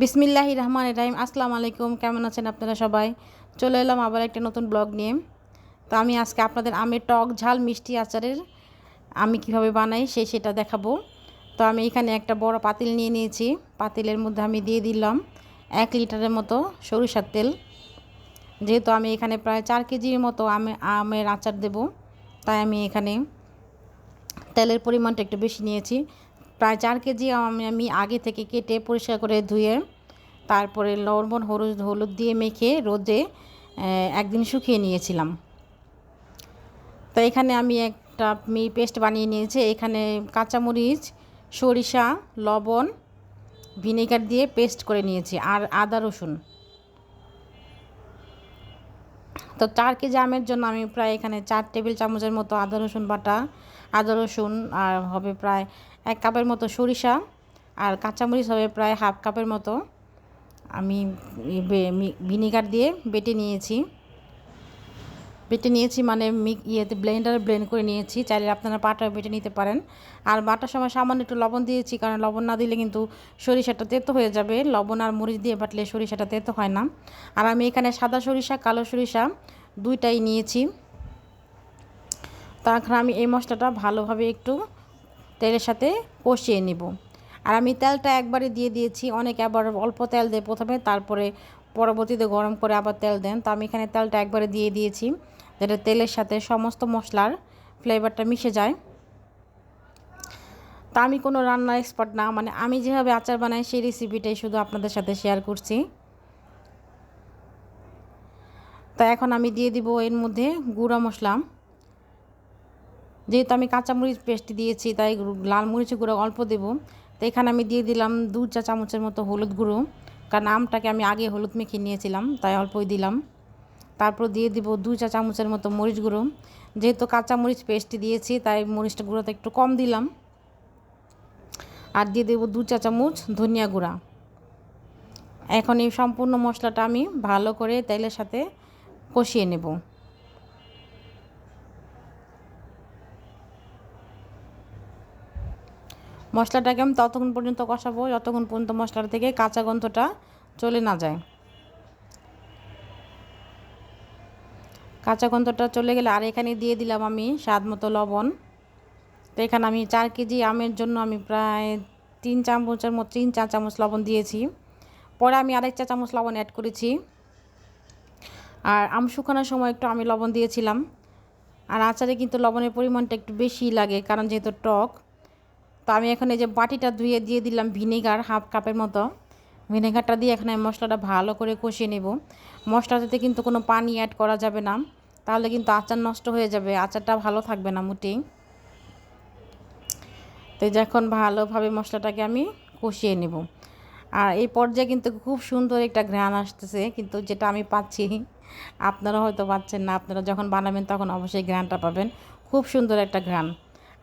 বিসমিল্লাহি রহমান রাহিম। আসসালামু আলাইকুম, কেমন আছেন আপনারা সবাই? চলে এলাম আবার একটা নতুন ব্লগ নিয়ে। তো আমি আজকে আপনাদের আমের টক ঝাল মিষ্টি আচারের আমি কীভাবে বানাই সে সেটা দেখাবো। তো আমি এখানে একটা বড় পাতিল নিয়ে নিয়েছি। পাতিলের মধ্যে আমি দিয়ে দিলাম এক লিটারের মতো সরিষার তেল। যেহেতু আমি এখানে প্রায় চার কেজির মতো আমে আমের আচার দেব, তাই আমি এখানে তেলের পরিমাণটা একটু বেশি নিয়েছি। প্রায় চার কেজি আমি আমি আগে থেকে কেটে পরিষ্কার করে ধুয়ে তারপরে লবণ, হলুদ হলুদ দিয়ে মেখে রোদে একদিন শুকিয়ে নিয়েছিলাম। তো এখানে আমি একটা মি পেস্ট বানিয়ে নিয়েছি। এখানে কাঁচামরিচ, সরিষা, লবণ, ভিনেগার দিয়ে পেস্ট করে নিয়েছি আর আদা, রসুন। তো চার কেজি আমের জন্য আমি প্রায় এখানে চার টেবিল চামচের মতো আদা, রসুন বাটা আদা, রসুন, আর হবে প্রায় এক কাপের মতো সরিষা, আর কাঁচামরিচ হবে প্রায় হাফ কাপের মতো। আমি ভিনিগার দিয়ে বেটে নিয়েছি। বেটে নিয়েছি মানে ইয়েতে ব্লেন্ডারে ব্লেন্ড করে নিয়েছি। চাইলে আপনারা পাটা বেটে নিতে পারেন। আর বাটার সময় সামান্য একটু লবণ দিয়েছি, কারণ লবণ না দিলে কিন্তু সরিষাটা তেতো হয়ে যাবে। লবণ আর মরিচ দিয়ে বাটলে সরিষাটা তেতো হয় না। আর আমি এখানে সাদা সরিষা, কালো সরিষা দুইটাই নিয়েছি। তারপর আমি এই মশলাটা ভালোভাবে একটু তেলের সাথে কষিয়ে নেব। আর আমি তেলটা একবারে দিয়ে দিয়েছি, অনেক আবার অল্প তেল দেয় প্রথমে, তারপরে পরবর্তীতে গরম করে আবার তেল দেন। তো আমি এখানে তেলটা একবারে দিয়ে দিয়েছি, যেটা তেলের সাথে সমস্ত মশলার ফ্লেভারটা মিশে যায়। তা আমি কোনো রান্নার এক্সপার্ট না মানে আমি যেভাবে আচার বানাই সেই রেসিপিটাই শুধু আপনাদের সাথে শেয়ার করছি। তা এখন আমি দিয়ে দিব এর মধ্যে গুঁড়া মশলা। যেহেতু আমি কাঁচামরিচ পেস্ট দিয়েছি, তাই লাল মরিচের গুঁড়ো অল্প দেব। তো এখানে আমি দিয়ে দিলাম দু চা চামচের মতো হলুদ গুঁড়ো। কারণ আমটাকে আমি আগে হলুদ মেখে নিয়েছিলাম, তাই অল্পই দিলাম। তারপর দিয়ে দিব দু চা চামচের মতো মরিচ গুঁড়ো। যেহেতু কাঁচামরিচ পেস্ট দিয়েছি, তাই মরিচটা গুঁড়োটা একটু কম দিলাম। আর দিয়ে দেবো দু চা চামচ ধনিয়া গুঁড়া। এখন এই সম্পূর্ণ মশলাটা আমি ভালো করে তেলের সাথে কষিয়ে নেব। মশলাটাকে আমি ততক্ষণ পর্যন্ত কষাবো, যতক্ষণ পর্যন্ত মশলাটা থেকে কাঁচা গন্ধটা চলে না যায়। কাঁচা গন্ধটা চলে গেলে আর এখানে দিয়ে দিলাম আমি স্বাদ মতো লবণ। তো এখানে আমি চার কেজি আমের জন্য আমি প্রায় তিন চামচের মতো, তিন চার চামচ লবণ দিয়েছি। পরে আমি আরেক চা চামচ লবণ অ্যাড করেছি। আর আম শুকানোর সময় একটু আমি লবণ দিয়েছিলাম। আর আচারে কিন্তু লবণের পরিমাণটা একটু বেশি লাগে, কারণ যেহেতু টক তো আমি এখন এই যে বাটিটা ধুয়ে দিয়ে দিলাম ভিনেগার হাফ কাপের মতো। ভিনেগারটা দিয়ে এখানে মশলাটা ভালো করে কষিয়ে নেব। মশলাটাতে কিন্তু কোনো পানি অ্যাড করা যাবে না। তাহলে কিন্তু আচার নষ্ট হয়ে যাবে, আচারটা ভালো থাকবে না মোটেই। তো যখন ভালোভাবে মশলাটাকে আমি কষিয়ে নেব। আর এই পর্যায়ে কিন্তু খুব সুন্দর একটা ঘ্রাণ আসতেছে, কিন্তু যেটা আমি পাচ্ছি, আপনারা হয়তো পাচ্ছেন না, আপনারা যখন বানাবেন তখন অবশ্যই ঘ্রাণটা পাবেন। খুব সুন্দর একটা ঘ্রাণ।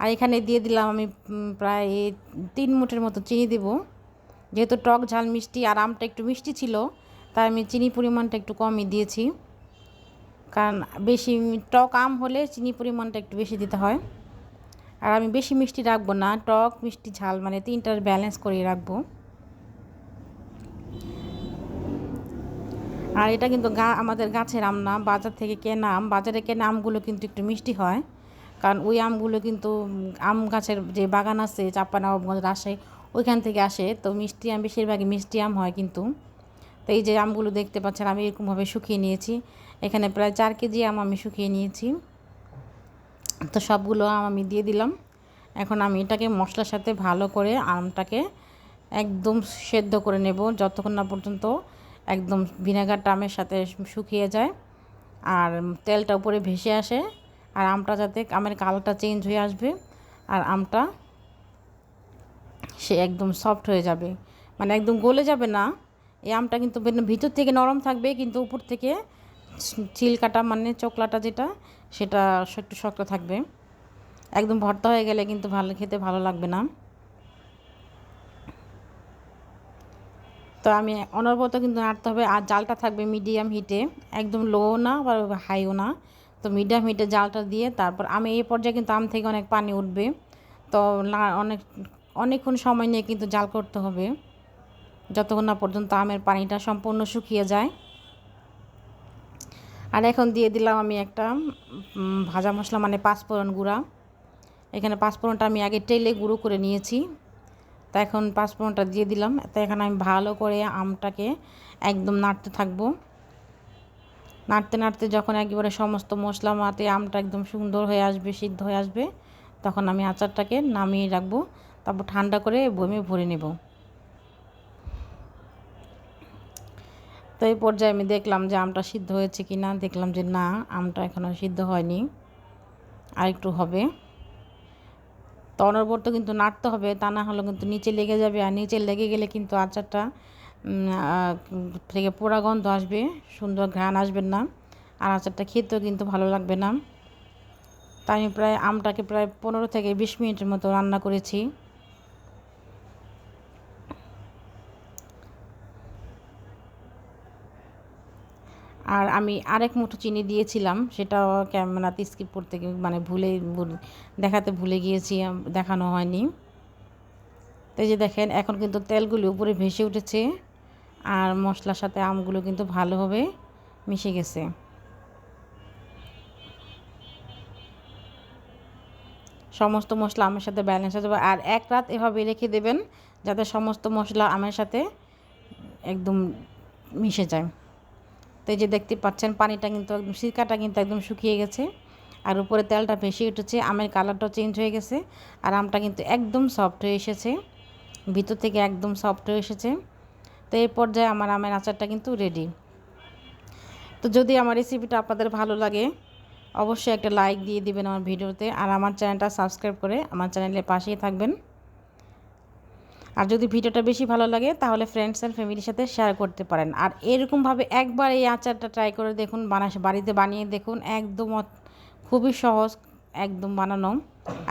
আর এখানে দিয়ে দিলাম আমি প্রায় তিন মুঠের মতো চিনি দেব। যেহেতু টক ঝাল মিষ্টি আর আমটা একটু মিষ্টি ছিল, তাই আমি চিনি পরিমাণটা একটু কমই দিয়েছি। কারণ বেশি টক আম হলে চিনি পরিমাণটা একটু বেশি দিতে হয়। আর আমি বেশি মিষ্টি রাখব না, টক, মিষ্টি, ঝাল মানে তিনটার ব্যালেন্স করে রাখব। আর এটা কিন্তু গা, আমাদের গাছের আম না, বাজার থেকে কেনা আম, বাজারে কেনা আমগুলো কিন্তু একটু মিষ্টি হয়। কারণ ওই আমগুলো কিন্তু আম গাছের যে বাগান আছে চাপ্পানবাবগঞ্জ রাজশাহী, ওইখান থেকে আসে। তো মিষ্টি আম, বেশিরভাগই মিষ্টি আম হয় কিন্তু। তো এই যে আমগুলো দেখতে পাচ্ছেন, আমি এরকমভাবে শুকিয়ে নিয়েছি। এখানে প্রায় চার কেজি আম আমি শুকিয়ে নিয়েছি। তো সবগুলো আম আমি দিয়ে দিলাম। এখন আমি এটাকে মশলার সাথে ভালো করে আমটাকে একদম সেদ্ধ করে নেব, যতক্ষণ না পর্যন্ত একদম ভিনেগারটা আমের সাথে শুকিয়ে যায়। আর তেলটা উপরে ভেসে আসে। আর আমটা যাতে আমের কালারটা চেঞ্জ হয়ে আসবে আর আমটা সে একদম সফট হয়ে যাবে। মানে একদম গলে যাবে না। এই আমটা কিন্তু ভিতর থেকে নরম থাকবে, কিন্তু উপর থেকে চিলকাটা মানে চোকলাটা যেটা, সেটা একটু শক্ত থাকবে। একদম ভর্তা হয়ে গেলে কিন্তু ভালো, খেতে ভালো লাগবে না। তো আমি অনবরত কিন্তু নাড়তে হবে, আর জালটা থাকবে মিডিয়াম হিটে একদম লো না বা হাইও না। তো মিডিয়াম হিটে জালটা দিয়ে তারপর আমি এই পর্যায়ে কিন্তু আম থেকে অনেক পানি উঠবে। তো অনেক, অনেকক্ষণ সময় নিয়ে কিন্তু জাল করতে হবে। যতক্ষণ না পর্যন্ত আমের পানিটা সম্পূর্ণ শুকিয়ে যায়। আর এখন দিয়ে দিলাম আমি একটা ভাজা মশলা মানে পাঁচফোড়ন গুঁড়া। এখানে পাঁচফোড়নটা আমি আগে টেলে গুঁড়ো করে নিয়েছি। তা এখন পাঁচফোড়নটা দিয়ে দিলাম। তা এখানে আমি ভালো করে আমটাকে একদম নাড়তে থাকব। নাড়তে নাড়তে যখন একেবারে সমস্ত মশলা মাতে আমটা একদম সুন্দর হয়ে আসবে, সিদ্ধ হয়ে আসবে, তখন আমি আচারটাকে নামিয়ে রাখব, তারপর ঠান্ডা করে বমি ভরে নেব। তো এই পর্যায়ে আমি দেখলাম যে আমটা সিদ্ধ হয়েছে কি না, দেখলাম যে না, আমটা এখনও সিদ্ধ হয়নি। আর একটু হবে। তো অনবরত কিন্তু নাড়তে হবে, তা না হলে কিন্তু নিচে লেগে যাবে। আর নিচে লেগে গেলে কিন্তু আচারটা থেকে পোড়া গন্ধ আসবে, সুন্দর ঘ্রাণ আসবে না। আর আচারটা খেতেও কিন্তু ভালো লাগবে না। তাই আমি প্রায় আমটাকে প্রায় পনেরো থেকে বিশ মিনিটের মতো রান্না করেছি। আর আমি আরেক মুঠো চিনি দিয়েছিলাম, সেটাও ক্যামেরাতে স্কিপ করতে মানে ভুলে, দেখাতে ভুলে গিয়েছি, দেখানো হয়নি। তো এই যে দেখেন, এখন কিন্তু তেলগুলো উপরে ভেসে উঠেছে। আর মশলার সাথে আমগুলো কিন্তু ভালোভাবে মিশে গেছে। সমস্ত মশলা আমের সাথে ব্যালেন্স হয়ে যাবে। আর এক রাত এভাবে রেখে দেবেন যাতে সমস্ত মশলা আমের সাথে একদম মিশে যায়। তো এই যে দেখতে পাচ্ছেন, পানিটা কিন্তু একদম, সিরকাটা কিন্তু একদম শুকিয়ে গেছে। আর উপরে তেলটা ভেসে উঠেছে, আমের কালারটাও চেঞ্জ হয়ে গেছে। আর আমটা কিন্তু একদম সফট হয়ে এসেছে। ভিতর থেকে একদম সফট হয়ে এসেছে। তো এই পর্যায়ে আমার আমের আচারটা কিন্তু রেডি তো যদি আমার রেসিপিটা আপনাদের ভালো লাগে, অবশ্যই একটা লাইক দিয়ে দিবেন আমার ভিডিওতে আর আমার চ্যানেলটা সাবস্ক্রাইব করে আমার চ্যানেলের পাশেই থাকবেন। আর যদি ভিডিওটা বেশি ভালো লাগে, তাহলে ফ্রেন্ডস অ্যান্ড ফ্যামিলির সাথে শেয়ার করতে পারেন। আর এরকমভাবে একবার এই আচারটা ট্রাই করে দেখুন বানা বাড়িতে বানিয়ে দেখুন, একদম খুবই সহজ, একদম বানানো।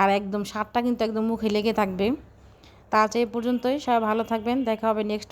আর একদম স্বাদটা কিন্তু একদম মুখে লেগে থাকবে। তা আজ এই পর্যন্তই, সবাই ভালো থাকবেন, দেখা হবে নেক্সট